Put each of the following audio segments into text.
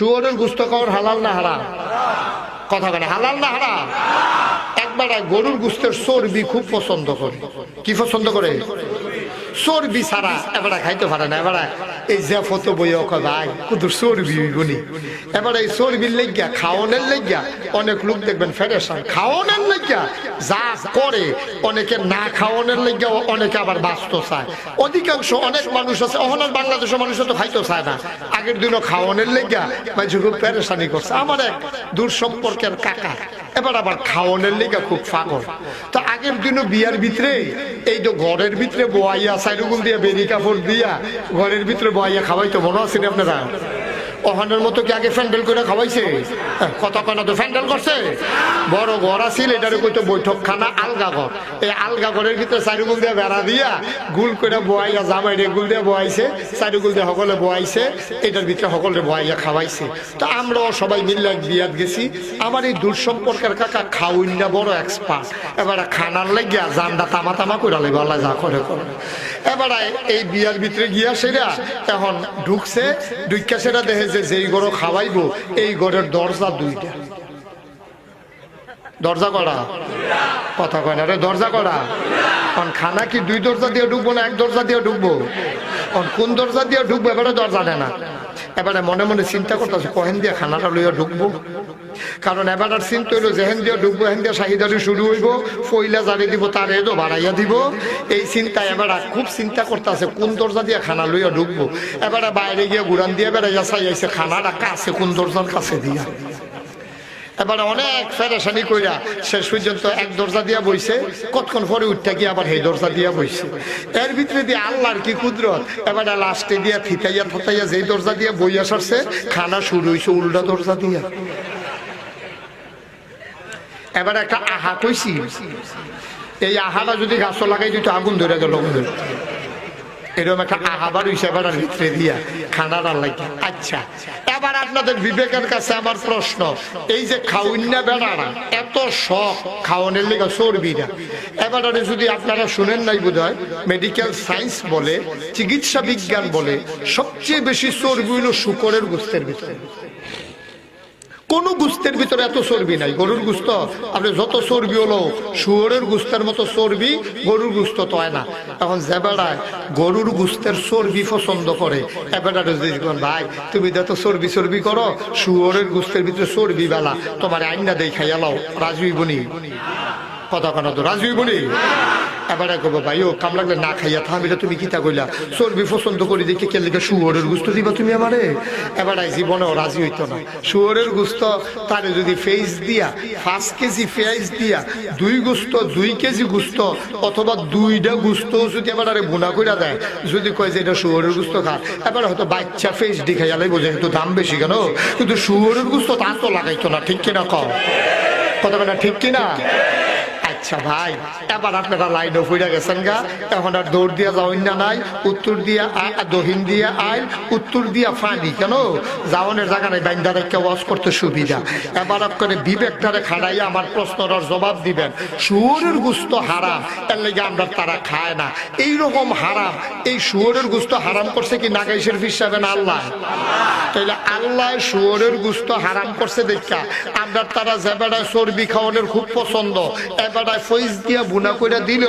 শুয়োরের গুস্ত খাওয়ার হালাল না হারা কথা বলে, হালাল না হারা একবার গরুর গুস্তের চর্বি খুব পছন্দ করে। কি পছন্দ করে? চর্বি ছাড়া। এবারে খাইতে পারে না, এবারে এই যে ফটো বই ভাই কুদু চর্বি গুনি এবারে এই চর্বির লেগিয়া, খাওয়ানোর লেগিয়া অনেক লোক দেখবেন ফেডারেশন খাওয়ানোর লেগিয়া যা করে, অনেকে না খাওয়ানোর লেগিয়া অনেকে আবার বাঁচতে চায়। অধিকাংশ অনেক মানুষ আছে, অহনার বাংলাদেশের মানুষ তো খাইতে চায় না। আগের দিনও খাওয়ানোর লেগিয়া মানুষ খুব প্যারেশানি করছে। আমার এক দূর সম্পর্কের কাকা, এবার আবার খাওয়ানোর লেগা খুব ফাগল তো আগের দিনও বিয়ার ভিতরে, এই তো ঘরের ভিতরে বোয়াইয়া সাইরুগুল দিয়া বেরি কাপড় দিয়া, ঘরের ভিতরে বোয়াইয়া খাওয়াইতো মনে আছে আপনারা? অহানের মতো কি আগে ফ্যান্ডেল করে খাওয়াইছে? হ্যাঁ, কত কনা তো ফ্যান্ডেল করছে? বড় ঘর আছিল এটারে কইতো বৈঠকখানা আলগা ঘর। এই আলগা ঘরের ভিতরে চারিগুল দিয়ে বেড়া দিয়া গুল করে বোয়াইয়া জামাই রে গুল দিয়ে বোয়াইছে চারিগুল দিয়ে সকলে বোয়াইছে এটার ভিতরে সকলে বোয়াইয়া খাওয়াইছে। তো আমরাও সবাই মিল্লা বিয়াত গেছি। আমার এই দূর সম্পর্কের কাকা খাউইন্ডা বড় এক্সপার্ট এবারে খানার লাগিয়া জানডা তামা তামা করে লাগবে আল্লাহ যা করে করে এবারে এই বিয়ার ভিতরে গিয়া সেরা এখন ঢুকছে ঢুকা সেরা দেখে যে যেই গরু খাওয়াইবো, এই গড়ের দরজা দুইটা। দরজা করা কথা কয় না রে, দরজা করা কারণ খানা কি দুই দরজা দিয়ে ঢুকবো না, এক দরজা দিয়ে ঢুকবো? কারণ কোন দরজা দিয়ে ঢুকবো? এবারে দরজা দেয় না। এবারে মনে মনে চিন্তা করতেছে, কহেন দিয়ে খানাটা লইয়া ঢুকবো? কারণ এবার চিন্তা হইল যেহেন দিয়ে ঢুকবো, হেন দিয়ে শাহিদারি শুরু হইব, ফইলা জারি দিব, তার এদো বাড়াইয়া দিব। এই চিন্তা এবার খুব চিন্তা করতেছে, কোন দরজা দিয়ে খানা লইয়া ঢুকবো? এবারে বাইরে গিয়ে গুড়ান দিয়ে বেড়াইয়া চাইয়াছে খানাটা কাছে, কোন দরজার কাছে দিয়া? এবারে অনেক ফেরেশানি কইরা শেষ পর্যন্ত এক দরজা দিয়া বইছে, কতক্ষণ পরে উঠতে গিয়ে আবার এই দরজা দিয়া বইছে। এর ভিতরে দিয়ে আল্লাহর কি কুদরত? এবারে লাস্টে দিয়া ফিতাইয়া ফতাইয়া যেই দরজা দিয়া বইয়া সরছে খানা শুরু হইছে উল্টা দরজা দিয়া। এবার একটা আহা কইছি, এই আহাটা যদি গাছ লাগাই দিত, আগুন ধরে গেল এরকম একটা আহাবার আর ভিতরে দিয়া, খানার লাগে আচ্ছা। এবার আপনাদের বিবেকের কাছে আমার প্রশ্ন। এই যে খাউন্না বেড়ানা এত শখ খাওয়ানোর লেগে চর্বিরা এবার যদি আপনারা শুনেন নাই বোধ মেডিকেল সায়েন্স বলে, চিকিৎসা বিজ্ঞান বলে, সবচেয়ে বেশি চর্বি হলো শুকরের গোস্তের ভিতরে। কোন গুস্তের ভিতরে এত চর্বি নাই। গরুর গুস্ত, আপনি যত চর্বি হলো, শুয়োরের গুস্তের মতো চর্বি, গরুর গুস্ত তো হয় না। এখন জেবেড়ায় গরুর গুস্তের চর্বি পছন্দ করে। এবেড়ারে যদি ভাই, তুমি যত চর্বি চর্বি করো, শুয়োরের গুস্তের ভিতরে চর্বি বেলা। তোমার আইনা দেই খাইয়া লাও রাজুই বনি কথা কেন তো রাজুই বনি এবারে কব, ভাই, ও কাম লাগলে না খাইয়া থামিলে তুমি কিতা কইলা? চর্বি পছন্দ করি দেখি কে লিখে শুয়োরের গুস্ত দিবা তুমি আমারে? এবারে জীবনেও রাজি হইতো না। শুয়োরের গুস্ত তারে যদি ফেস দিয়া, পাঁচ কেজি ফেস দিয়া, দুই গুস্ত, দুই কেজি গুস্ত, অথবা দুইটা গুস্ত যদি এবার বোনা কইরা দেয়, যদি কয় যে এটা শুয়োরের গুস্ত খা, এবার হয়তো বাচ্চা ফেস দি খাইয়া লাগবো যেহেতু দাম বেশি কেন? কিন্তু শুয়োরের গুস্ত তা তো লাগাইতো না, ঠিক কিনা কথা না, ঠিক কিনা? আচ্ছা ভাই, এবার আপনারা লাইনও ফুইরা গেছেন গা। এখন আর দৌড় দিয়া যাওয়ান না নাই। উত্তর দিয়া দক্ষিণ দিয়া আয়, উত্তর দিয়া ফানি কেন? যাওয়ানের জায়গা নাই, বাইন্দা রেখে ওয়াশ করতে সুবিধা। এবার করে বিবেকটারে খাড়াইয়া আমার প্রশ্নটার জবাব দিবেন। শুয়োরের গুস্ত হারাম, এর লেগে আমরা তারা খায় না। এইরকম হারাম, এই শুয়োরের গুস্ত হারাম করছে কি নাগাইশের হিসাবে না আল্লাহ? তাইলে আল্লাহ শুয়োরের গুস্ত হারাম করছে দেখা। আমরা তারা যে বেড়ায় চর্বি খাওয়ানোর খুব পছন্দ এবারায় ফইজ দিয়া বুনা করে দিল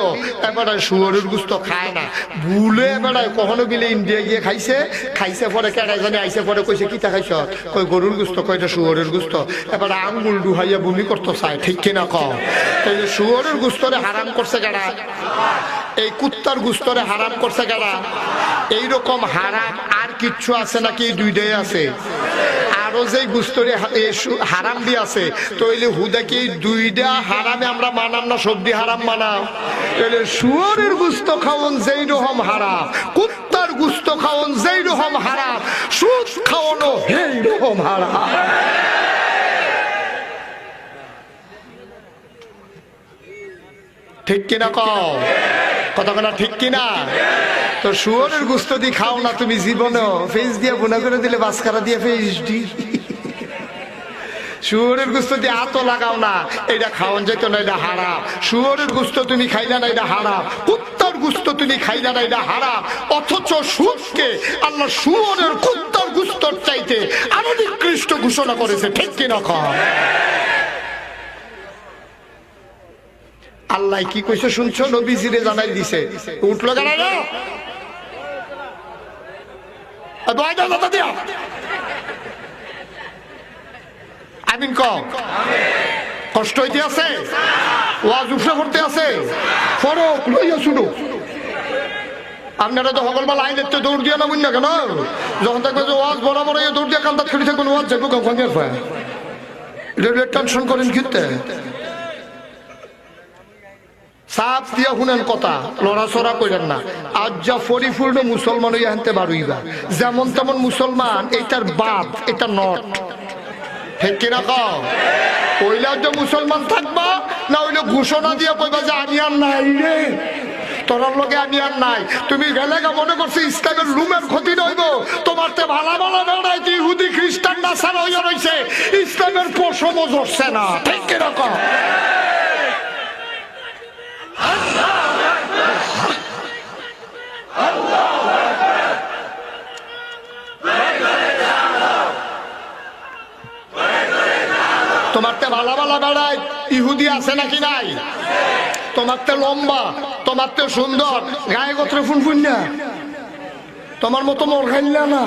এবারায় শুয়োরের গুস্ত খায় না। ভুলে এবারায় কখনো বিলে ইন্ডিয়া গিয়ে খাইছে খাইছে পরে কেডাই জানি আইসে পরে কইছে কিতা খাইছ? কই গরুর গুস্ত কয়টা শুয়োরের গুস্ত। এবার আঙ্গুল ডুহাইয়া বমি করতে চায় ঠিক কিনা কম তাইলে শুয়োরের গুস্তরে হারাম করছে কেডা এই কুত্তার গুস্তরে হারাম করছে কেডা এইরকম হারাম আর কিচ্ছু আছে নাকি? এই দুইটাই আছে। আরও যে গুস্তরে হারাম দিয়ে আছে তৈলে হুদা কি দুইটা হারামে আমরা মানাম না সবজি হারাম মানাম? তাহলে শুয়ারের গুস্ত খাওন যেই রকম হারাম, কুত্তার গুস্ত খাওন যেই রকম হারাম, সুদ খাওয়ানো সেই রকম হারাম। ঠিক কিনা কও? কতক্ষণ ঠিক কিনা? তো শুয়োরের গুস্ত দিয়ে খাও না তুমি জীবনে ফেস দিয়ে বোনা করে দিলে বাসকারা দিয়ে ফেস দি। শুয়োরের গুস্ত দিয়ে আতো লাগাও না এটা খাওয়ান যেত না এটা হারাম শুয়োরের গুস্ত তুমি খাইলা না এটা হারাম কুত্তার গুস্ত তুমি খাইলা না এটা হারাম অথচ সুদকে আল্লাহ শুয়োরের কুত্তার গুস্তর চাইতে আরও নিকৃষ্ট ঘোষণা করেছে, ঠিক কিনা কম আল্লাহ কি কইছে শুনছো? নবীজিরে জানাই দিছে। উঠল কেন রে আর দোয়া দাও দাদা দিয়া আমিন কম কষ্ট হইতে আছে ওয়াজ উঠে করতে আছে ফরক আপনারা তো সকল লাইন এতে দৌড় দিয়ে নামুন না কেন? যখন দেখবে যে ওয়াজ বরাবর দৌড় দিয়ে কান্দাত খেলে থাকুন ওয়াজ এটা টেনশন করেন কিনতে। সাপ দিয়া শুনেন কথা, লড়াচড়া করেন না। আজ যা পরিপূর্ণ মুসলমান হইয়া আনতে বারুইবা। যেমন তেমন মুসলমান, এটার বাপ, এটা নট ঠিক কিনা কও? যে মুসলমান থাকবা, না হইলে ঘোষণা দিয়ে কইবা যে আমি আর নাই রে। তোরার লগে আমি আর নাই। তুমি গেলেগা মনে করছি ইসলামের রুমের ক্ষতি নইব। তোমার তে ভালো ভালো বেড়াইতে ইহুদি, খ্রিস্টান না সারা হইয়া রইছে। ইসলামের পশমও ধরছে না। ঠিক কীরকম তোমার তে ভালো ভালো বেড়াই ইহুদি আছে নাকি নাই? তোমার তো লম্বা, তোমার তো সুন্দর, গায়ে গোত্র ফুনফুন না। তোমার মতো মোর খাইলা না।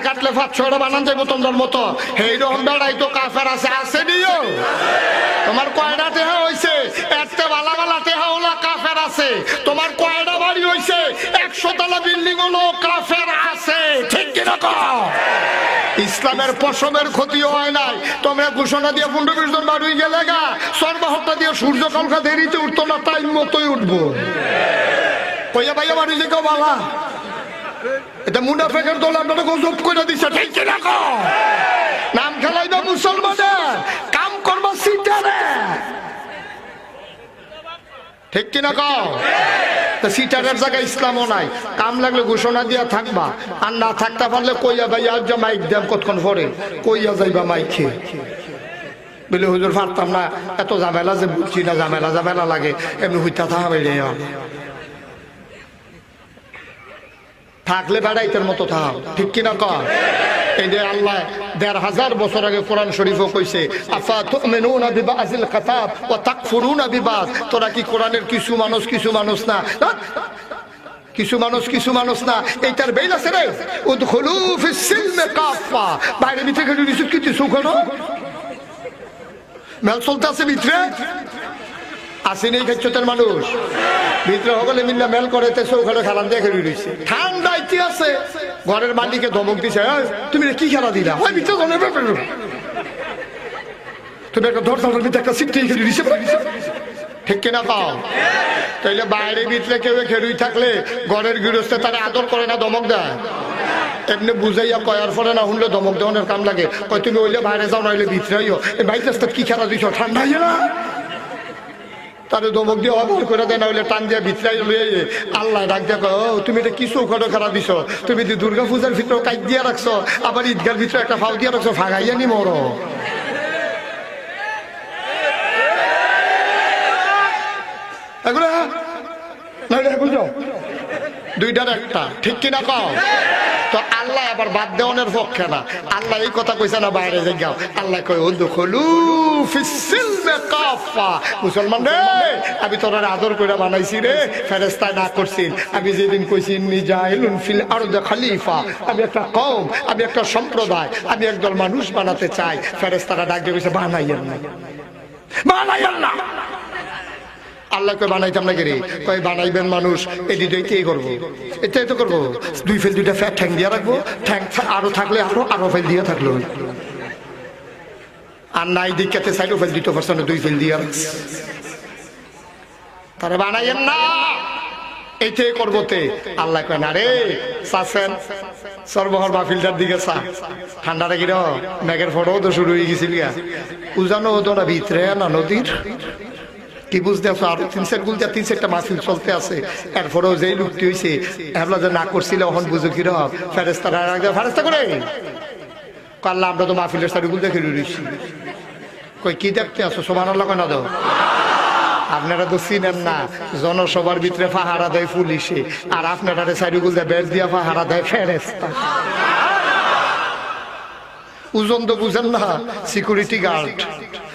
কাটলে বানান মতো। আছে তোমার একটা বালা বালা হলো কাফের আছে। তোমার কাফের আছে। ইসলামের পশমের ক্ষতি হয় নাই। তোমরা ঘোষণা দিয়ে পনেরো বিশ জন বাড়ি গেলে গা। সর্বহত্যা দিয়ে সূর্য কালকা দেরিতে উঠতো না টাইম মতোই উঠবো। ভাইয়া বাড়ি যে বালা। এটা মুনাফেকের দল আপনারা গজব করে দিছে ঠিক কিনা? নাম খেলাইবা মুসলমানের। কাম করবা সিটারে। ঠিক কিনা কও? তা সিটারের জায়গায় ইসলামও নাই। কাম লাগলে ঘোষণা দিয়া থাকবা। আর না থাকতে পারলে কইয়া ভাই আজ যা মাইক দেব কতক্ষণ পরে? কইয়া যাইবা মাইক। বলে হুজুর পারতাম না। এত ঝামেলা যে বুঝছি না ঝামেলা ঝামেলা লাগে। এমনি হইতা থাকবে রে থাকলে বেড়াইতের মতো থাক। ঠিক কিনা আগে কি কোরআনের কিছু মানুষ বাইরে ভিতরে গেলে কিছু কিছু মেল আসেনি মানুষ। ভিতরে সকলে মিল্লা মেল করে ওখানে খেলা দেখে রয়েছে ঠান্ডা ইতি আছে? ঘরের মালিকে ধমক দিছে "এই, তুমি কি খেলা দিলা? ওই ভিতরে ধরে তুমি একটা ধর ধর ভিতরে একটা সিট খেলে দিছে ঠিক কিনা পাও তাইলে বাইরে ভিতরে কেউ খেলুই থাকলে ঘরের গৃহস্থে তারা আদর করে না ধমক দেয়? এমনি বুঝাইয়া কয়ার ফলে না শুনলে ধমক দেওয়ানোর কাম লাগে। কয় তুমি ওইলে বাইরে যাও নইলে ভিতরে আইও। এই বাইক কি খেলা দিছ? ঠান্ডা না? তারে দমক দিয়ে অবর করে দেয় না হইলে টান দিয়ে ভিতরাই লইয়ে আল্লাহ ডাক দেখো ও, তুমি এটা কি চৌকাটো খেলা দিছ? তুমি যে দুর্গা পূজার ভিতরে কাইট দিয়ে রাখছো, আবার ঈদগার ভিতরে একটা ফাউ দিয়ে রাখছো ফাগাইয়া নি মরো। এগুলো দুইটার একটা, ঠিক কিনা কও? তো আল্লাহ আবার বাদ দেওয়ানের পক্ষে না। আল্লাহ এই কথা কইছে না, বাইরে যে যাও আল্লাহ কই ফিসিলমে কাফা। মুসলমান রে, আমি তোর আদর করে বানাইছি রে ফেরেস্তায় না করছি। আমি যেদিন কইছি নিজাইলুন ফিল আরদ খলিফা। আমি একটা কম আমি একটা সম্প্রদায়, আমি একদল মানুষ বানাতে চাই। ফেরেস্তারা ডাক দিয়ে কইছে, বানাইয়েন না। বানাইয়েন না। আল্লাহকে বানাইতাম না রে কয়, বানাইবেন মানুষ এটি এইটাই করব? এটাই তো করব। দুই ফেল, দুইটা ফ্যাট ঠ্যাং দিয়ে রাখব। ঠ্যাং আরও থাকলে আরও আরও ফেল দিয়ে থাকল। আর নাই দিকাতে সাইডও ফেল দিতে পারছে না, দুই ফেল দিয়ে রাখছে। তারা বানাইয়েন না। এইটাই করব তে। আল্লাহ কয়, না রে চাচ্ছেন সর্বহর বা ফিল্টার দিকে চা। ঠান্ডাটা কির মেঘের ফটো তো শুরু হয়ে গেছিল উজানো হতো না, ভিতরে না নদীর? কি বুঝতে আছো? আরও তিন চার গুলতে, তিন চারটা মাসিল চলতে আছে। এরপরেও যেই লুকটি হয়েছে এগুলো না করছিল, এখন বুঝো কি রকম ফেরেস্তারা ফেরেস্তা করে কাল্লা আমরা তো মাহফিলের সারি গুল দেখে রয়েছি কই কি দেখতে আসো সমান আল্লাহ না দাও আপনারা তো চিনেন না, জনসভার ভিতরে পাহারা দেয় পুলিশে, আর আপনারা সাইডুগুল দিয়ে বের দিয়া পাহারা দেয় ফেরেস্তা ওজন তো বুঝেন না সিকিউরিটি গার্ড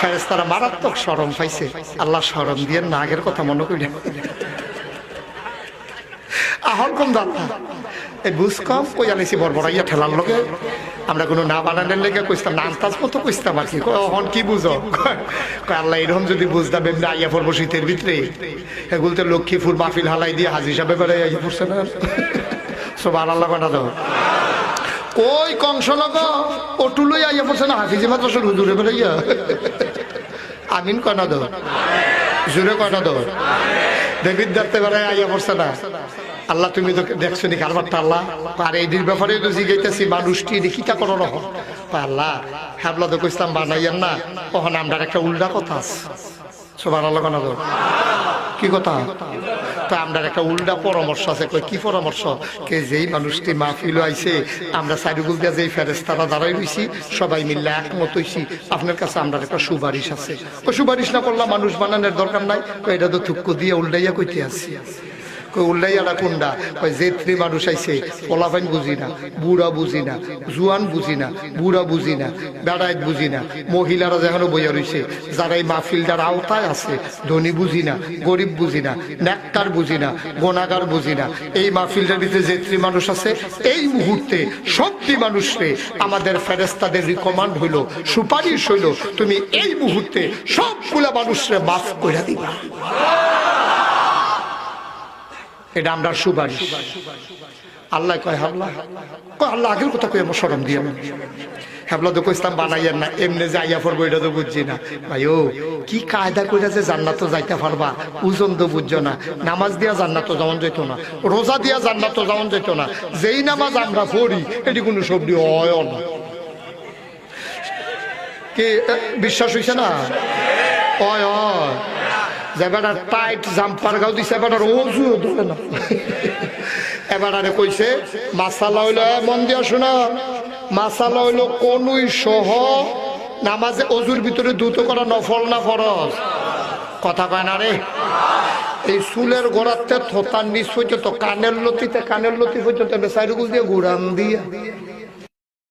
ফেরেস তারা মারাত্মক সরম পাইছে। আল্লাহ সরম দিয়ে নাগের কথা মনে করি আহল কম দাম এই বুঝ কম কই আনিছি বড়বড়াইয়া ঠেলার লগে। আমরা কোনো না বানানোর লেগে কইতাম না আন্তাজ মতো কইতাম আর কি। অহন কি বুঝো? আল্লাহ এরকম যদি বুঝতাম, এমনি আইয়া পড়ব শীতের ভিতরে। এগুলোতে লক্ষ্মীপুর মাহফিল হালাই দিয়ে হাজির হিসাবে এবারে আইয়া পড়ছে না? সব আল্লাহ বানা দাও কই কংস নগ অটুলই আইয়া পড়ছে না? হাফিজি মাদ্রাসার হুজুরে বেড়াইয়া আমিন কনা দো জুড়ে কনা দো দেবীর দাঁড়তে বেড়ায় আইয়া পড়ছে না। আল্লাহ, তুমি তো দেখছ নি কারবার আল্লাহ? আর, এই এইটির ব্যাপারে তো জিগাইতেছি, মানুষটি দেখিটা করো রহ আল্লাহ হ্যাবলা তো কইতাম বানাইয়ান না। তখন আমরা একটা উল্টা কথা আছে? সবার আল্লাহ কেন? কি কথা? তো আমরা একটা উল্টা পরামর্শ আছে। কই কি পরামর্শ? কে যেই মানুষটি মাহফিল আইছে, আমরা সাইডুগুল দিয়া যেই ফেরেস্তারা দাঁড়াই রইছি, সবাই মিললে একমত হইছি। আপনার কাছে আমরা একটা সুপারিশ আছে। ও সুপারিশ না করলাম মানুষ বানানোর দরকার নাই? এটা তো থুক্কু দিয়ে উল্টাইয়া কইতে আসি কই উল্লাইয়াটা কোনটা কই থ্রি মানুষ আইছে, পোলাপাইন বুঝি না, বুড়া বুঝি না, জুয়ান বুঝি না, বুড়া বুঝি না, বেড়াইত বুঝি না, মহিলারা যেখানে বইয়া রয়েছে যারা এই মাহফিলটার আওতায় আছে, ধনী বুঝি না, গরিব বুঝি না, নেককার বুঝি না, গোনাগার বুঝি না, এই মাহফিলটার ভিতরে থ্রি মানুষ আছে, এই মুহূর্তে সবটি মানুষরে আমাদের ফেরেস্তাদের রিকমান্ড হইল, সুপারিশ হইল, তুমি এই মুহূর্তে সবগুলা মানুষরে মাফ করে দিবা। এটা আমরা সুপারিশ। আল্লাহ কয়, হাবলা। কয়, আল্লাহ, আগের কথা কই আমার সরম দিয়ে হ্যাবলা তো না, এমনি যাইয়া এটা তো বুঝছি না। ভাই, ও, কি কায়দা কইরা যে জান্নাত যাইতে পারবা, ওজন তো বুঝছ না। নামাজ দিয়া জান্নাত যেমন যেত না। রোজা দিয়া জান্নাত যেমন যেত না। যেই নামাজ আমরা পড়ি, এটি কোনো সবজি হয় না। কি বিশ্বাস হইছে না? হয় হয়। টাইট জাম্পার গাও দিছে বেটার ওজু ধরে না এবারে কইছে মাসালা হইল মন দিয়া শোনা সহ নামাজে অজুর ভিতরে দ্রুত করা নফল না ফরজ? কথা কয় না রে। এই চুলের গোড়াতে থতার নিচ পর্যন্ত, কানের লতিতে, কানের লতি পর্যন্ত বেসাইরুগুল দিয়ে ঘুরান দিয়া।